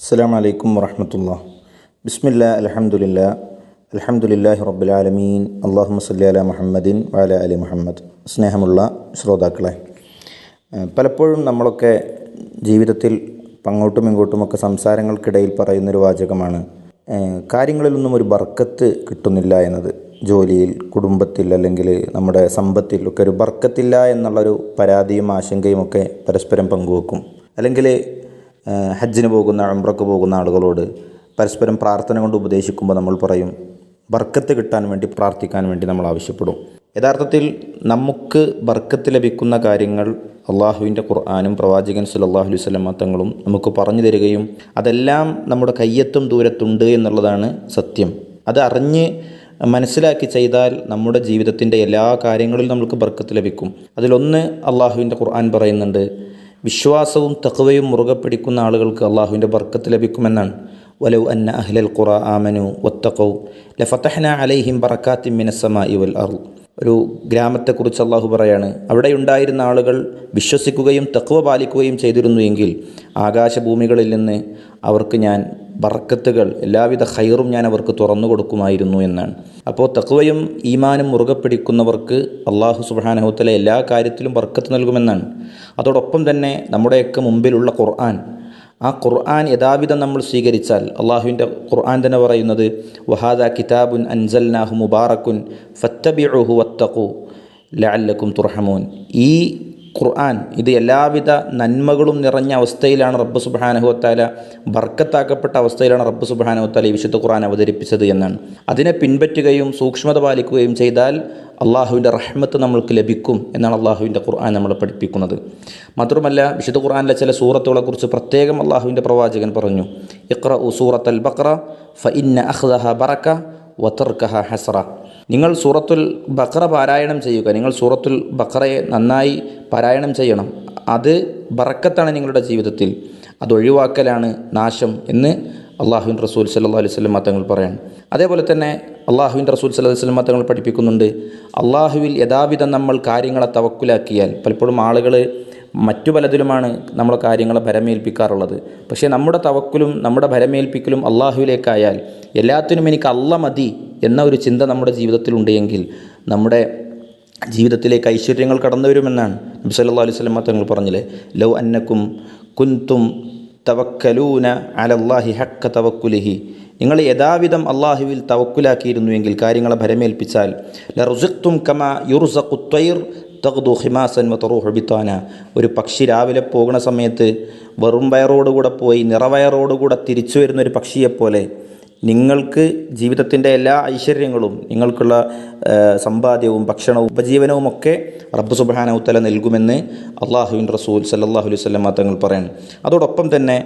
അസ്സാം വലൈക്കും വറഹമത്തുള്ള ബിസ്മില്ല അലഹമുല്ല അലഹമുല്ലാഹി റബ്ബുലാലമീൻ അള്ളാഹു സല്ലി അല മുഹമ്മദിൻ വാല അലി മുഹമ്മദ്. സ്നേഹമുള്ള ശ്രോതാക്കളെ പലപ്പോഴും നമ്മളൊക്കെ ജീവിതത്തിൽ അങ്ങോട്ടും ഇങ്ങോട്ടുമൊക്കെ സംസാരങ്ങൾക്കിടയിൽ പറയുന്നൊരു വാചകമാണ് കാര്യങ്ങളിലൊന്നും ഒരു ബർക്കത്ത് കിട്ടുന്നില്ല എന്നത്. ജോലിയിൽ കുടുംബത്തിൽ അല്ലെങ്കിൽ നമ്മുടെ സമ്പത്തിൽ ഒക്കെ ഒരു ബർക്കത്തില്ല എന്നുള്ളൊരു പരാതിയും ആശങ്കയും ഒക്കെ പരസ്പരം പങ്കുവെക്കും. അല്ലെങ്കിൽ ഹജ്ജിന് പോകുന്ന ഉംറക്ക് പോകുന്ന ആളുകളോട് പരസ്പരം പ്രാർത്ഥന കൊണ്ട് ഉപദേശിക്കുമ്പോൾ നമ്മൾ പറയും ബർക്കത്ത് കിട്ടാൻ വേണ്ടി പ്രാർത്ഥിക്കാൻ വേണ്ടി നമ്മൾ ആവശ്യപ്പെടും. യഥാർത്ഥത്തിൽ നമുക്ക് ബർക്കത്ത് ലഭിക്കുന്ന കാര്യങ്ങൾ അള്ളാഹുവിന്റെ ഖുർആാനും പ്രവാചകൻ സല്ലല്ലാഹു അലൈഹി വസല്ലമ തങ്ങളും നമുക്ക് പറഞ്ഞു തരികയും അതെല്ലാം നമ്മുടെ കയ്യെത്തും ദൂരത്തുണ്ട് എന്നുള്ളതാണ് സത്യം. അത് അറിഞ്ഞ് മനസ്സിലാക്കി ചെയ്താൽ നമ്മുടെ ജീവിതത്തിന്റെ എല്ലാ കാര്യങ്ങളിലും നമുക്ക് ബർക്കത്ത് ലഭിക്കും. അതിലൊന്ന് അള്ളാഹുവിന്റെ ഖുർആൻ പറയുന്നുണ്ട് വിശ്വാസവും തഖ്വയും മുറുകെ പിടിക്കുന്ന ആളുകൾക്ക് അള്ളാഹുവിന്റെ ബർക്കത്ത് ലഭിക്കുമെന്നാണ്. വലൗ അന്ന അഹ്ലൽ ഖുറ ആമനു ഒത്തക്കൗ ലഫത്തഹന അലൈഹിം ബറക്കാത്തി മിനസമ ഇവൽ അർ ഒരു ഗ്രാമത്തെക്കുറിച്ച് അള്ളാഹു പറയാണ് അവിടെ ഉണ്ടായിരുന്ന ആളുകൾ വിശ്വസിക്കുകയും തക്വ പാലിക്കുകയും ചെയ്തിരുന്നു എങ്കിൽ ആകാശഭൂമികളിൽ നിന്ന് അവർക്ക് ഞാൻ ബർക്കത്തുകൾ എല്ലാവിധ ഹൈറും ഞാൻ അവർക്ക് തുറന്നു കൊടുക്കുമായിരുന്നു എന്നാണ്. അപ്പോൾ തക്വയും ഈമാനും മുറുകെ പിടിക്കുന്നവർക്ക് അള്ളാഹു സുബാനഹുത്തല എല്ലാ കാര്യത്തിലും ബർക്കത്ത് നൽകുമെന്നാണ്. അതോടൊപ്പം തന്നെ നമ്മുടെയൊക്കെ മുമ്പിലുള്ള ഖുർആൻ. ആ ഖുർആൻ യഥാവിധം നമ്മൾ സ്വീകരിച്ചാൽ അള്ളാഹുവിന്റെ ഖുർആൻ തന്നെ പറയുന്നത് വഹാദ കിതാബുൻ അൻസൽനാഹു മുബാറക്കുൻ ഫത്തബിഉഹു വത്തഖു ലഅല്ലക്കും തുർഹമൂൻ. ഈ ഖുർആൻ. ഇത് എല്ലാവിധ നന്മകളും നിറഞ്ഞ അവസ്ഥയിലാണ് റബ്ബ് സുബാനഹുത്താല ബർക്കത്താക്കപ്പെട്ട അവസ്ഥയിലാണ് റബ്ബ് സുബാനഹുത്താല ഈ വിശുദ്ധ ഖുർആൻ അവതരിപ്പിച്ചത് എന്നാണ്. അതിനെ പിൻപറ്റുകയും സൂക്ഷ്മത പാലിക്കുകയും ചെയ്താൽ അള്ളാഹുവിന്റെ റഹ്മത്ത് നമ്മൾക്ക് ലഭിക്കും എന്നാണ് അള്ളാഹുവിന്റെ ഖുർആൻ നമ്മളെ പഠിപ്പിക്കുന്നത്. മാത്രമല്ല വിശുദ്ധ ഖുർആനിലെ ചില സൂറത്തുകളെക്കുറിച്ച് പ്രത്യേകം അള്ളാഹുവിന്റെ പ്രവാചകൻ പറഞ്ഞു. ഇഖ്റ ഉ സൂറത്ത് അൽ ബക്ര ഫ ഇന്ന അഹ്ദഹ ബറക്ക വത്തർക്കഹ ഹസ്ര നിങ്ങൾ സൂറത്തുൽ ബക്ര പാരായണം ചെയ്യുക. നിങ്ങൾ സൂറത്തുൽ ബക്രയെ നന്നായി പാരായണം ചെയ്യണം. അത് ബറക്കത്താണ് നിങ്ങളുടെ ജീവിതത്തിൽ. അത് ഒഴിവാക്കലാണ് നാശം എന്ന് അള്ളാഹുവിൻ റസൂൽ സല്ലാ അലൈഹി സ്വലം തങ്ങൾ പറയാണ്. അതേപോലെ തന്നെ അള്ളാഹുവിൻ റസൂൽ സല്ലാ അലൈഹി സ്വലം തങ്ങൾ പഠിപ്പിക്കുന്നുണ്ട് അള്ളാഹുവിൽ യഥാവിധം നമ്മൾ കാര്യങ്ങളെ തവക്കുലാക്കിയാൽ പലപ്പോഴും ആളുകൾ മറ്റു പലതിലുമാണ് നമ്മൾ കാര്യങ്ങളെ ഭരമേൽപ്പിക്കാറുള്ളത്. പക്ഷേ നമ്മുടെ തവക്കുലും നമ്മുടെ ഭരമേൽപ്പിക്കലും അള്ളാഹുവിലേക്കായാൽ എല്ലാത്തിനും എനിക്ക് അല്ല മതി എന്ന ഒരു ചിന്ത നമ്മുടെ ജീവിതത്തിലുണ്ട് എങ്കിൽ നമ്മുടെ ജീവിതത്തിലേക്ക് ഐശ്വര്യങ്ങൾ കടന്നു വരുമെന്നാണ് നബി സല്ലല്ലാഹു അലൈഹി വസല്ലം തങ്ങൾ പറഞ്ഞില്ലേ? ലൗ അന്നക്കും കുന്തും തവക്കലൂന അലല്ലാഹി ഹക്ക തവക്കുലിഹി. നിങ്ങൾ യഥാവിധം അള്ളാഹുവിൽ തവക്കുലാക്കിയിരുന്നുവെങ്കിൽ കാര്യങ്ങളെ ഭരമേൽപ്പിച്ചാൽ കമാ കമ യുറുസഖുത്വൈർ തഖ്ദു ഹിമാസൻ വതറൂഹു ബിത്താന. ഒരു പക്ഷി രാവിലെ പോകുന്ന സമയത്ത് വെറും വയറോടുകൂടെ പോയി നിറവയറോടുകൂടെ തിരിച്ചു വരുന്ന ഒരു പക്ഷിയെപ്പോലെ നിങ്ങൾക്ക് ജീവിതത്തിന്റെ എല്ലാ ഐശ്വര്യങ്ങളും നിങ്ങൾക്കുള്ള സമ്പാദ്യവും ഭക്ഷണവും ഉപജീവനവും ഒക്കെ റബ്ബ് സുബാനവുത്തല നൽകുമെന്ന് അള്ളാഹുവിൻ റസൂൽ സല്ലാഹു അലൈഹി സ്വലം തങ്ങൾ പറയാണ്. അതോടൊപ്പം തന്നെ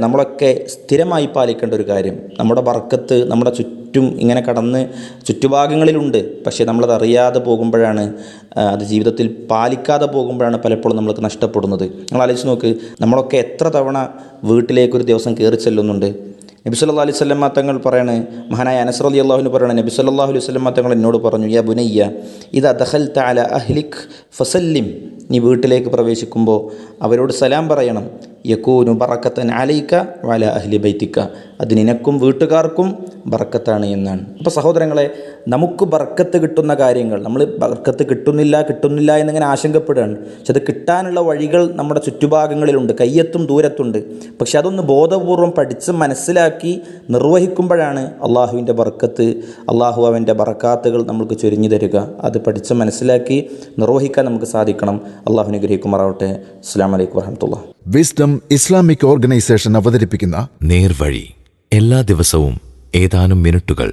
നമ്മളൊക്കെ സ്ഥിരമായി പാലിക്കേണ്ട ഒരു കാര്യം നമ്മുടെ വർക്കത്ത് നമ്മുടെ ചുറ്റും ഇങ്ങനെ കടന്ന് ചുറ്റുഭാഗങ്ങളിലുണ്ട് പക്ഷേ നമ്മളത് അറിയാതെ പോകുമ്പോഴാണ് അത് ജീവിതത്തിൽ പാലിക്കാതെ പോകുമ്പോഴാണ് പലപ്പോഴും നമ്മൾക്ക് നഷ്ടപ്പെടുന്നത്. നിങ്ങൾ ആലോചിച്ച് നോക്ക് നമ്മളൊക്കെ എത്ര തവണ വീട്ടിലേക്കൊരു ദിവസം കയറി ചെല്ലുന്നുണ്ട് നബി സല്ലാ അലൈഹി സ്വലം തങ്ങൾ പറയണേ മഹാനായ അനസർ അലി അള്ളാഹുവിന് പറയണേ നബി സല്ലാഹു അലൈഹി സ്വലം തങ്ങൾ എന്നോട് പറഞ്ഞു യാ ബുനയ്യ ഇത് അദഹൽ താല അഹ്ലിഖ് ഫസല്ലിം. നീ വീട്ടിലേക്ക് പ്രവേശിക്കുമ്പോൾ അവരോട് സലാം പറയണം യക്കൂനു ബറക്കത്തൻ അലൈക്ക വല അഹ്ലി ബൈത്തിക്ക അത് നിനക്കും വീട്ടുകാർക്കും ബറക്കത്താണ് എന്നാണ്. അപ്പോൾ സഹോദരങ്ങളെ നമുക്ക് ബർക്കത്ത് കിട്ടുന്ന കാര്യങ്ങൾ നമ്മൾ ബർക്കത്ത് കിട്ടുന്നില്ല കിട്ടുന്നില്ല എന്നിങ്ങനെ ആശങ്കപ്പെടുകയാണ്. പക്ഷെ അത് കിട്ടാനുള്ള വഴികൾ നമ്മുടെ ചുറ്റുഭാഗങ്ങളിലുണ്ട് കയ്യെത്തും ദൂരത്തുണ്ട്. പക്ഷെ അതൊന്ന് ബോധപൂർവം പഠിച്ച് മനസ്സിലാക്കി നിർവഹിക്കുമ്പോഴാണ് അള്ളാഹുവിന്റെ ബർക്കത്ത് അള്ളാഹു അവന്റെ ബർക്കാത്തുകൾ നമുക്ക് ചൊരിഞ്ഞു തരിക. അത് പഠിച്ച് മനസ്സിലാക്കി നിർവഹിക്കാൻ നമുക്ക് സാധിക്കണം. അള്ളാഹു അനുഗ്രഹിക്കുമാറാവട്ടെ. അസ്സാം വലൈക്കും വരഹമുല്ല വിസ്ഡം ഇസ്ലാമിക് ഓർഗനൈസേഷൻ അവതരിപ്പിക്കുന്ന നേർവഴി എല്ലാ ദിവസവും ഏതാനും മിനിറ്റുകൾ